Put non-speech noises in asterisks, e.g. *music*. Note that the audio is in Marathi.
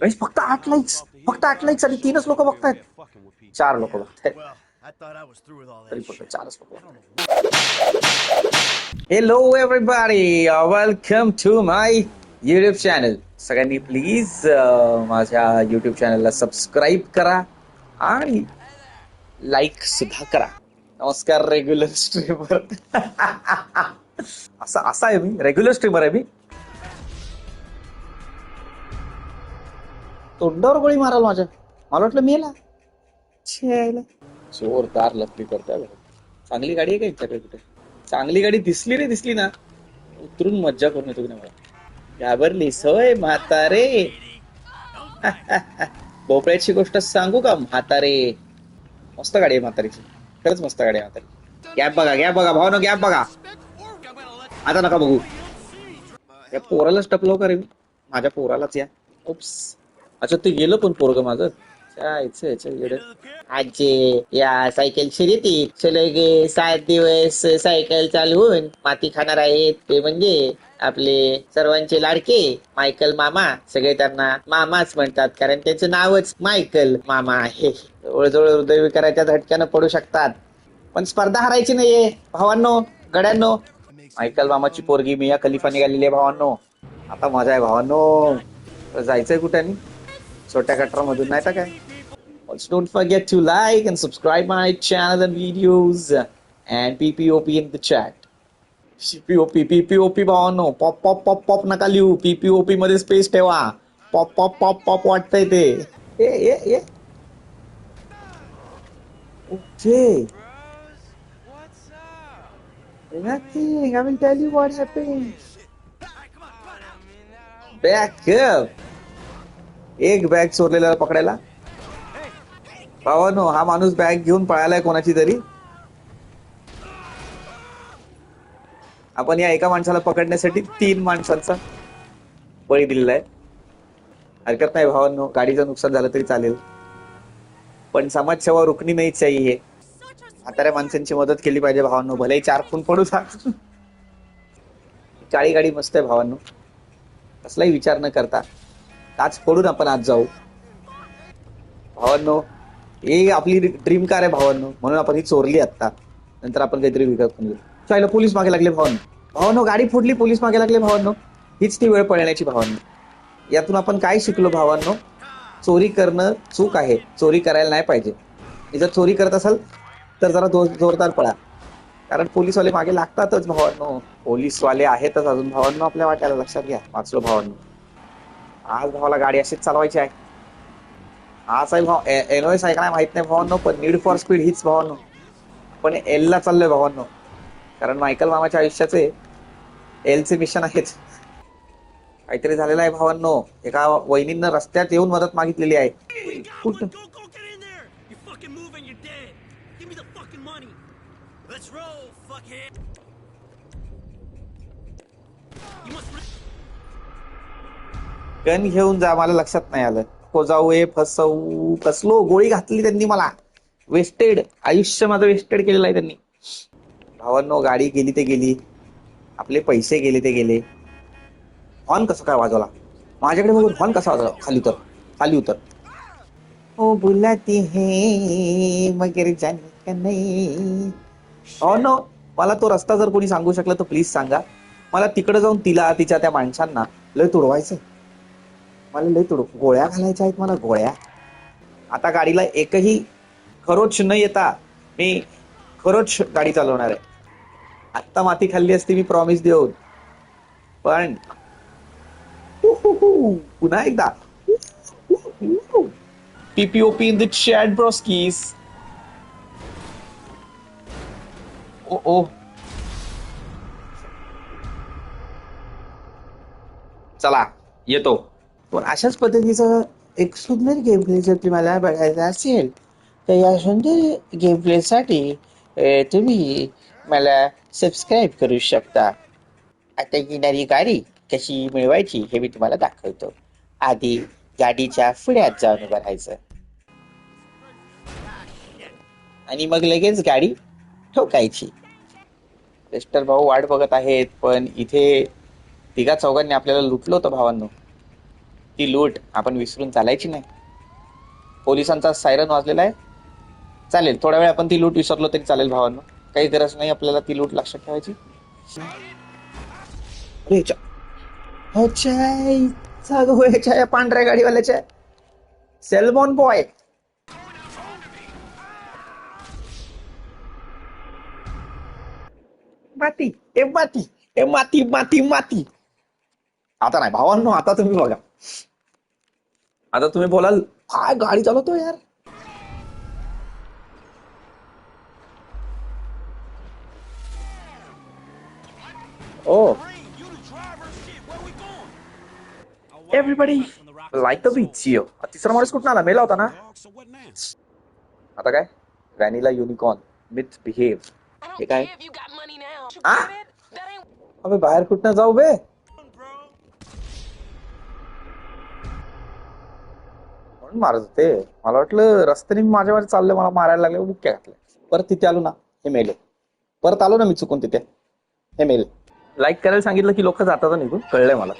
गाईस फक्त आठ लाईक्स फक्त आठ लाईक्स आणि तीनच लोक बघतायत. चार लोक बघतायत. चारच लोक hello everybody welcome to my YouTube channel सगळ्यांनी प्लीज माझ्या युट्यूब चॅनलला सबस्क्राईब करा आणि लाईक सुद्धा करा. नमस्कार रेग्युलर स्ट्रीमर असा असा आहे मी. रेग्युलर स्ट्रीमर आहे मी. तोंडावर गोळी माराल माझ्या. मला वाटलं मेला छेला. जोरदार लपी करताय बघा. चांगली गाडी आहे का इच्छाकडे कुठे? चांगली गाडी दिसली रे दिसली ना. उतरून मज्जा करून येतो की नाही मला घाबरलीस होय म्हातारे *laughs* भोपळ्याची गोष्ट सांगू का म्हातारे मस्त गाडी आहे म्हातारीची. खरंच मस्त गाडी आहे म्हातारी. गॅप बघा गॅप बघा भावनो गॅप बघा. आता नका बघू. या पोरालाच टपलो का रे मी? माझ्या पोरालाच या. उप्स. अच्छा ते गेलं पण पोरग माझं जायचं याचं या सायकल शर्यती चले गे सात दिवस सायकल चालवून माती खाणार आहेत ते म्हणजे आपले सर्वांचे लाडके मायकल मामा सगळे त्यांना मामाच म्हणतात कारण त्यांचं नावच मायकल मामा आहे. जवळजवळ हृदयविकाराच्या झटक्यानं पडू शकतात. पण स्पर्धा हरायची नाहीये भावांनो गड्यांनो. मायकल मामाची पोरगी मिया खलिफा निघालेली आहे भावांनो. आता मजा आहे भावांनो. जायचंय कुठे छोट्या गटरामधून नाही तर काय Also don't forget to like and subscribe my channel and videos and PPOP in the chat. PPOP, PPOP भावांनो पॉप पॉप पॉप पॉप नका लिहू PPOP मध्ये स्पेस ठेवा पॉप पॉप पॉप पॉप वाटतंय ते ए ए ए okay Nothing. I will tell you what happened. Back up. एक बॅग चोरलेला पकडायला? भावानो हा माणूस बॅग घेऊन पळायलाय कोणाची तरी. आपण या एका माणसाला पकडण्यासाठी तीन माणसांचा बळी दिलेला आहे. हरकत नाही भावांनो गाडीचं नुकसान झालं तरी चालेल. पण समाजसेवा रुकणी नाही चाहिए म्हाताऱ्या माणसांची मदत केली पाहिजे भावांनो भलेही चार खून पडू सांग चाळी गाडी मस्त आहे भावांनो. कसलाही विचार न करता. काच फोडून आपण आज जाऊ. भावांनो हे आपली ड्रीम कार आहे भावांनो. म्हणून आपण ही चोरली आता नंतर आपण काहीतरी विकत करून घेऊ. चालेल पोलीस मागे लागले भावांनो. भावांनो गाडी फोडली पोलीस मागे लागले भावांनो. हीच ती वेळ पळण्याची भावांनो. यातून आपण काय शिकलो भावांनो? चोरी करणं चूक आहे. चोरी करायला नाही पाहिजे. जर चोरी करत असाल तर जरा जोर जोरदार पळा. कारण पोलीसवाले मागे लागतातच भावांनो. पोलीसवाले आहेतच अजून भावांनो आपल्या वाट्याला. लक्षात घ्या. वाचलो भावांनो. आज भावाला गाडी अशीच चालवायची आहे. आज आहे भाव एनओएस आहे का नाही माहीत नाही भावांनो पण नीड फॉर स्पीड हीच भावांनो. पण एलला चाललोय भावांनो. कारण मायकल मामाच्या आयुष्याचे एलचे मिशन आहेच काहीतरी झालेलं आहे भावांनो. एका वहिनीनं रस्त्यात येऊन मदत मागितलेली आहे. कुठं? You must गन घेऊन जा मला लक्षात नाही आलं. को जाऊ ए फसवू कसलो गोळी घातली त्यांनी मला. वेस्टेड आयुष्य माझं वेस्टेड केलेलं आहे त्यांनी. भावांनो गाडी गेली ते गेली. आपले पैसे गेले ते गेले. हॉर्न कसं काय वाजवला? माझ्याकडे बघून हॉर्न कसा वाजवला? खाली उतर. खाली उतर. ओ बुलाती हे मगर जाने का नाही? हो नो मला तो रस्ता जर कोणी सांगू शकलं तर प्लीज सांगा. मला तिकडे जाऊन तिला तिच्या त्या माणसांना लय तुडवायचं मला लय तुडू. गोळ्या घालायच्या आहेत मला गोळ्या. आता गाडीला एकही खरोच न येता मी खरोच गाडी चालवणार आहे. आत्ता माती खाल्ली असती मी प्रॉमिस देऊन. पण पुन्हा एकदा. PPOP in the chat broskis ओ ओ. चला येतो. पण अशाच पद्धतीचं एक सुंदर गेम प्ले जर तुम्हाला बघायचा असेल तर या सुंदर गेम प्लेसाठी तुम्ही मला सबस्क्राईब करू शकता. आता येणारी गाडी कशी मिळवायची हे मी तुम्हाला दाखवतो. आधी गाडीच्या पुढ्यात जाऊन उभं राहायचं. आणि मग लगेच गाडी ठोकायची. मिस्टर भाऊ वाट बघत आहेत पण इथे तिघा चौघांनी आपल्याला लुटलो होतं भावांनो. ती लूट आपण विसरून चालायची नाही. पोलिसांचा सायरन वाजलेला आहे. चालेल थोड्या वेळ आपण ती लूट विसरलो तरी चालेल भावांनो. काही गरज नाही आपल्याला ती लूट लक्षात ठेवायची. पांढऱ्या गाडीवाल्याच्या सेलबॉन बॉय माती ए माती ए माती माती माती. आता नाही भावांनो आता तुम्ही बघा. आता तुम्ही बोलाल काय गाडी चालवतो यार? ओ. Everybody like the beach yo तिसरा माणूस कुठला ना मेला होता ना? आता काय? व्हॅनिला युनिकॉर्न मिथ बिहेव हे काय? अबे बाहेर कुठनं जाऊ बे? म्हणून मारत. होते मला वाटलं रस्त्याने माझ्यावर चाललं मला मारायला लागले बुक्या घातल्या? परत तिथे आलो ना हे मेले परत आलो ना मी चुकून तिथे हे मेले लाईक करायला सांगितलं की लोक जातात निघून कळलंय मला.